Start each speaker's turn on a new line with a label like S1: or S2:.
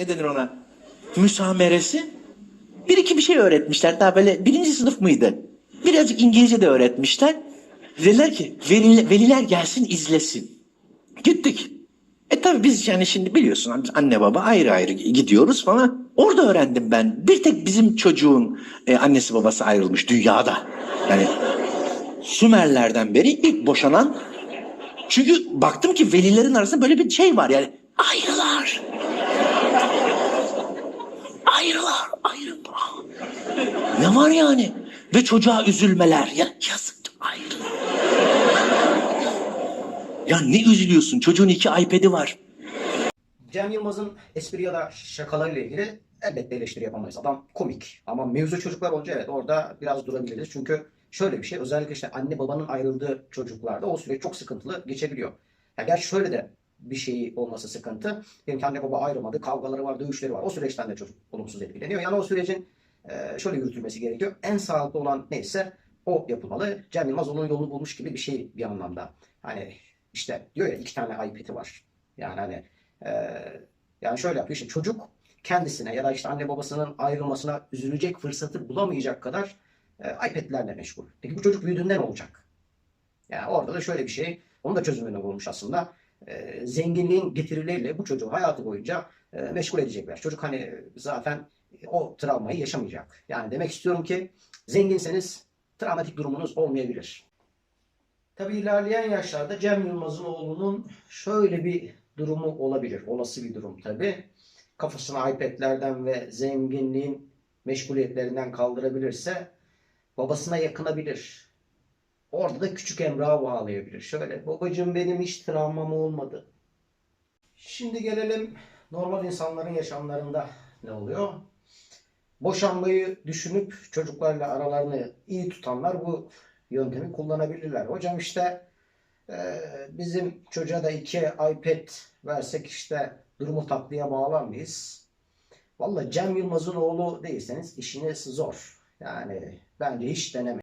S1: ne denir ona müsameresi. Bir iki bir şey öğretmişler. Daha böyle birinci sınıf mıydı? Birazcık İngilizce de öğretmişler. Dediler ki veliler, veliler gelsin izlesin. Gittik. E tabi biz yani şimdi biliyorsun anne baba ayrı ayrı gidiyoruz falan. Orada öğrendim ben. Bir tek bizim çocuğun e, annesi babası ayrılmış dünyada. Yani Sümerlerden beri ilk boşanan. Çünkü baktım ki velilerin arasında böyle bir şey var yani. Ayrılar. Ayrılar. Ayrı. Ne var yani? Ve çocuğa üzülmeler. Ya yazık ayrı. Ya ne üzülüyorsun? Çocuğun iki iPad'i var.
S2: Cem Yılmaz'ın espri ya da şakalarıyla ilgili elbette eleştiri yapamayız. Adam komik. Ama mevzu çocuklar olunca evet orada biraz durabiliriz. Çünkü şöyle bir şey özellikle işte anne babanın ayrıldığı çocuklarda o süreç çok sıkıntılı geçebiliyor. Ya gerçi şöyle de bir şey olması sıkıntı. Ki anne baba ayrılmadı, kavgaları var, dövüşleri var. O süreçten de çocuk olumsuz etkileniyor. Yani o sürecin şöyle yürütülmesi gerekiyor. En sağlıklı olan neyse o yapılmalı. Cem Yılmaz onun yolunu bulmuş gibi bir şey bir anlamda. Hani işte diyor ya iki tane iPad'i var. Yani hani e, yani şöyle yapıyor işte çocuk kendisine ya da işte anne babasının ayrılmasına üzülecek fırsatı bulamayacak kadar e, iPad'lerle meşgul. Peki bu çocuk büyüdüğünde ne olacak? Yani orada da şöyle bir şey, onun da çözümünü bulmuş aslında. E, zenginliğin getirileriyle bu çocuğu hayatı boyunca e, meşgul edecekler. Çocuk hani zaten o travmayı yaşamayacak. Yani demek istiyorum ki zenginseniz travmatik durumunuz olmayabilir. Tabii ilerleyen yaşlarda Cem Yılmaz'ın oğlunun şöyle bir durumu olabilir. Olası bir durum tabii. Kafasını iPad'lerden ve zenginliğin meşguliyetlerinden kaldırabilirse babasına yakınabilir. Orada da küçük Emrah'a bağlayabilir. Şöyle babacığım benim hiç travmam olmadı. Şimdi gelelim normal insanların yaşamlarında ne oluyor? Boşanmayı düşünüp çocuklarla aralarını iyi tutanlar bu yöntemi kullanabilirler. Hocam işte e, bizim çocuğa da iki iPad versek işte durumu tatlıya bağlar mıyız? Valla Cem Yılmaz'ın oğlu değilseniz işiniz zor. Yani bence hiç deneme.